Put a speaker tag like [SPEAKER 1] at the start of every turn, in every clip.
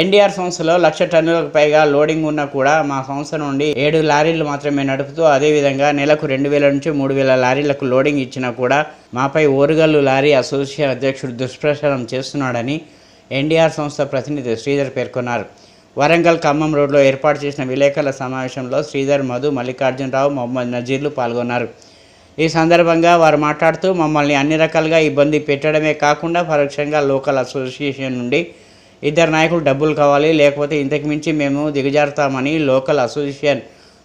[SPEAKER 1] NDR సంస్థలో లక్ష టన్నులకు పైగా loading ఉన్నా కూడా మా సంస్థ నుండి ఏడు లారీలు మాత్రమే నడుపుతూ అదేవిధంగా నెలకు రెండు వేల నుంచి మూడు వేల లారీలకు లోడింగ్ ఇచ్చినా కూడా మాపై ఓరుగల్లు లారీ అసోసియేషన్ అధ్యక్షుడు దుష్ప్రచారం చేస్తున్నాడని ఎన్డీఆర్ సంస్థ ప్రతినిధి శ్రీధర్ పేర్కొన్నారు. వరంగల్ ఖమ్మం రోడ్లో ఏర్పాటు చేసిన విలేకరుల సమావేశంలో శ్రీధర్ మధు మల్లికార్జునరావు మొహమ్మద్ నజీర్లు పాల్గొన్నారు. ఈ సందర్భంగా వారు మాట్లాడుతూ మమ్మల్ని అన్ని రకాలుగా ఇబ్బంది పెట్టడమే కాకుండా పరోక్షంగా లోకల్ అసోసియేషన్ నుండి ఇద్దరు నాయకులు డబ్బులు కావాలి లేకపోతే ఇంతకు మించి మేము దిగజారుతామని లోకల్ అసోసియేషన్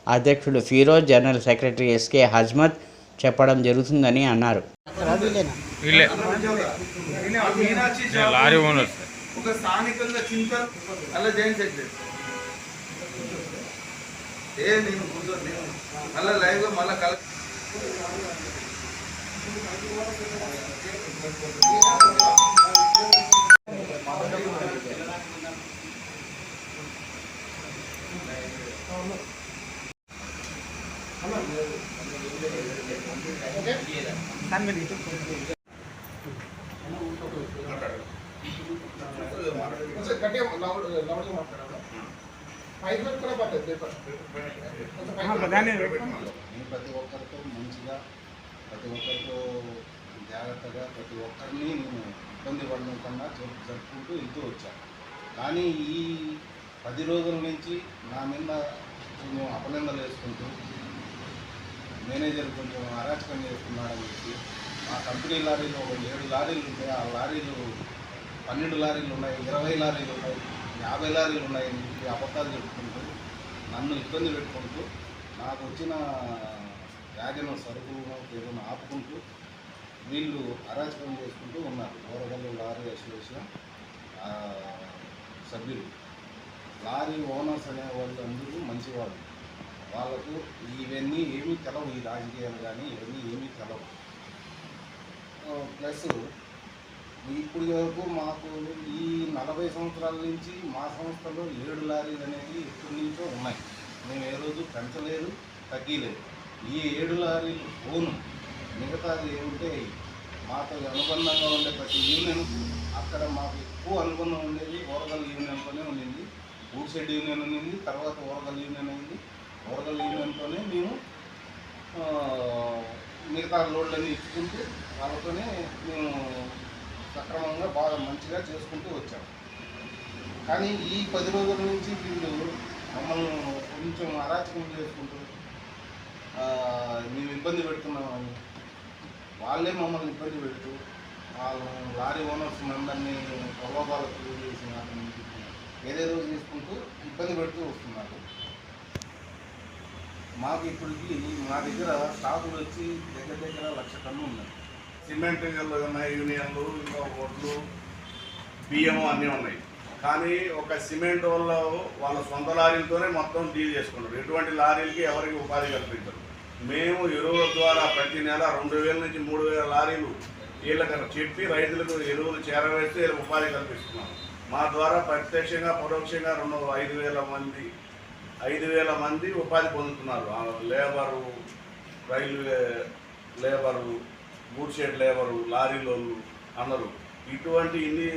[SPEAKER 1] అధ్యక్షుడు Feroz general secretary SK Hazmat చెప్పడం జరుగుతుందని అన్నారు.
[SPEAKER 2] వీళ్ళే
[SPEAKER 3] మీనాక్షి
[SPEAKER 2] నేను లారీ ఓనర్ సార్
[SPEAKER 3] ఒక స్థానికంగా చింతల్ అలా జైన్ సెక్రటరీ ఏ నేను కూర్చో నేను మళ్ళీ లైవ్గా మళ్ళీ కల
[SPEAKER 4] నేను ప్రతి ఒక్కరితో మంచిగా ప్రతి ఒక్కరితో జాగ్రత్తగా ప్రతి ఒక్కరిని నేను ఇబ్బంది పడకుండా జరుపుకుంటూ వెళ్తూ వచ్చాను కానీ ఈ పది రోజుల నుంచి నా మీద కొంచెం అపనిందలు వేసుకుంటూ మేనేజర్ కొంచెం అరాచకం చేస్తున్నాడని చెప్పి మా కంపెనీ లారీలు ఒక ఏడు లారీలు ఉంటాయి ఆ లారీలు పన్నెండు లారీలు ఉన్నాయి ఇరవై లారీలు ఉన్నాయి యాభై లారీలు ఉన్నాయని చెప్పి అబద్ధాలు చెప్పుకుంటూ నన్ను ఇబ్బంది పెట్టుకుంటూ నాకు వచ్చిన వ్యాగన్ సరుకులను ఏదైనా ఆపుకుంటూ వీళ్ళు అరాచకం చేసుకుంటూ ఉన్నారు. గోరగల్లు లారీ అసోసియేషన్ సభ్యులు. లారీ ఓనర్స్ అనే వాళ్ళు అందరూ మంచివాళ్ళు. వాళ్ళకు ఇవన్నీ ఏమీ తెలవు ఈ రాజకీయాలు కానీ ఇవన్నీ ఏమీ తెలవు ప్లస్ ఇప్పటి వరకు మాకు ఈ నలభై సంవత్సరాల నుంచి మా సంస్థలో ఏడు లారీలు అనేవి ఎప్పటి నుంచో ఉన్నాయి. మేము ఏ రోజు పెంచలేదు తగ్గలేదు. ఈ ఏడు లారీలు ఓను మిగతాది ఏముంటే మాతో అనుబంధంగా ఉండే ప్రతి యూనియన్ అక్కడ మాకు ఎక్కువ అనుబంధం ఉండేది ఓరగల్ యూనియన్తోనే ఉండింది. ఊడ్ యూనియన్ ఉండింది తర్వాత ఓరగల్ యూనియన్ అయింది. ఓరగల్ యూనియన్తోనే మేము మిగతా లోడ్లన్నీ ఇచ్చుకుంటూ వాళ్ళతోనే మేము సక్రమంగా బాగా మంచిగా చేసుకుంటూ వచ్చాం. కానీ ఈ పది రోజుల నుంచి వీళ్ళు మమ్మల్ని కొంచెం అరాచకం చేసుకుంటూ మేము ఇబ్బంది పెడుతున్నామని వాళ్ళే మమ్మల్ని ఇబ్బంది పెడుతూ వాళ్ళు లారీ ఓనర్స్ అందరినీ ప్రలోభాలకు గురి చేసి ఏదేదో చేసుకుంటూ ఇబ్బంది పెడుతూ వస్తున్నారు. మాకు ఇప్పటికి మా దగ్గర స్టాకులు వచ్చి దగ్గర దగ్గర లక్ష టన్ను ఉన్నాయి.
[SPEAKER 5] సిమెంట్ ఉన్నాయి యూనియన్లు ఇంకా ఓట్లు బియ్యం అన్నీ ఉన్నాయి. కానీ ఒక సిమెంట్ వల్ల వాళ్ళ సొంత లారీలతోనే మొత్తం డీల్ చేసుకుంటారు ఎటువంటి లారీలకి ఎవరికి ఉపాధి కల్పించరు. మేము ఎరువుల ద్వారా ప్రతి నెల రెండు వేల నుంచి మూడు వేల లారీలు వీళ్ళకన్నా చెప్పి రైతులకు ఎరువులు చేరవేస్తే వీళ్ళకి ఉపాధి కల్పిస్తున్నాం. మా ద్వారా ప్రత్యక్షంగా పరోక్షంగా రెండు ఐదు వేల మంది ఐదు వేల మంది ఉపాధి పొందుతున్నారు. Labour railway labour good shed labour లారీలోళ్ళు అన్నారు ఇటువంటి ఇన్ని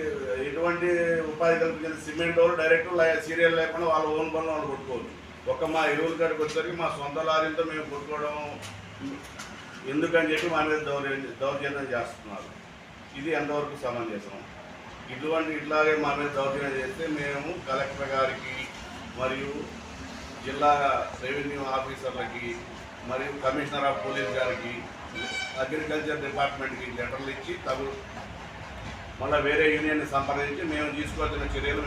[SPEAKER 5] ఎటువంటి ఉపాధి కల్పించిన సిమెంట్ వాళ్ళు డైరెక్ట్ సీరియల్ లేకుండా వాళ్ళ ఓన్ పనులు వాళ్ళు కొట్టుకోవచ్చు ఒక మా ఎరువుల కాడికి వచ్చేసరికి మా సొంత లారీలతో మేము కొట్టుకోవడం ఎందుకని చెప్పి మా మీద దౌర్య దౌర్జన్యం చేస్తున్నారు. ఇది ఎంతవరకు సమంజసం? ఇటువంటి ఇట్లాగే మా మీద దౌర్జన్యం చేస్తే మేము కలెక్టర్ గారికి మరియు జిల్లా రెవెన్యూ ఆఫీసర్లకి మరియు కమిషనర్ ఆఫ్ పోలీస్ గారికి అగ్రికల్చర్ డిపార్ట్మెంట్కి లెటర్లు ఇచ్చి తగు మళ్ళీ వేరే యూనియన్ని సంప్రదించి మేము తీసుకోవాల్సిన చర్యలు